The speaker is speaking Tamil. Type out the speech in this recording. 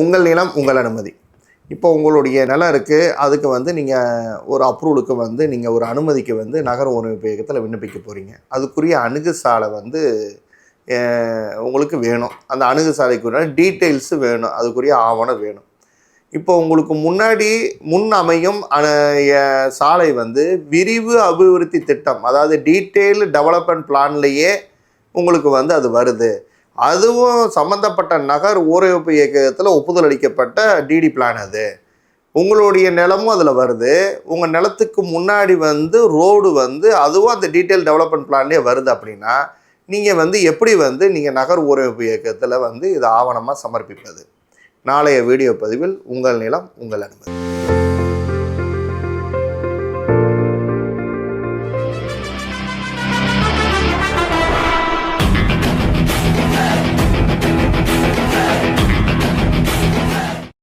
உங்கள் நிலம் உங்கள் அனுமதி. இப்போ உங்களுடைய நிலம் இருக்குது அதுக்கு வந்து நீங்கள் ஒரு அப்ரூவலுக்கு வந்து நீங்கள் ஒரு அனுமதிக்கு வந்து நகர உரிமை இயக்கத்தில் விண்ணப்பிக்க போகிறீங்க அதுக்குரிய அணுகுசாலை வந்து உங்களுக்கு வேணும். அந்த அணுகு சாலைக்குரிய டீட்டெயில்ஸு வேணும். அதுக்குரிய ஆவணம் வேணும். இப்போ உங்களுக்கு முன்னாடி முன் அமையும் சாலை வந்து விரிவு அபிவிருத்தி திட்டம் அதாவது டீட்டெயில் டெவலப்மெண்ட் பிளான்லேயே உங்களுக்கு வந்து அது வருது. அதுவும் சம்மந்தப்பட்ட நகர் ஊரமைப்பு இயக்கத்தில் ஒப்புதல் அளிக்கப்பட்ட டிடி பிளான் அது. உங்களுடைய நிலமும் அதில் வருது. உங்கள் நிலத்துக்கு முன்னாடி வந்து ரோடு வந்து அதுவும் அந்த டீட்டெயில் டெவலப்மெண்ட் பிளான்லேயே வருது அப்படின்னா நீங்கள் வந்து எப்படி வந்து நீங்கள் நகர் ஊரமைப்பு இயக்கத்தில் வந்து இது ஆவணமாக சமர்ப்பிப்பது? நாளைய வீடியோ பதிவில் உங்கள் நிலம் உங்கள் அனுமதி.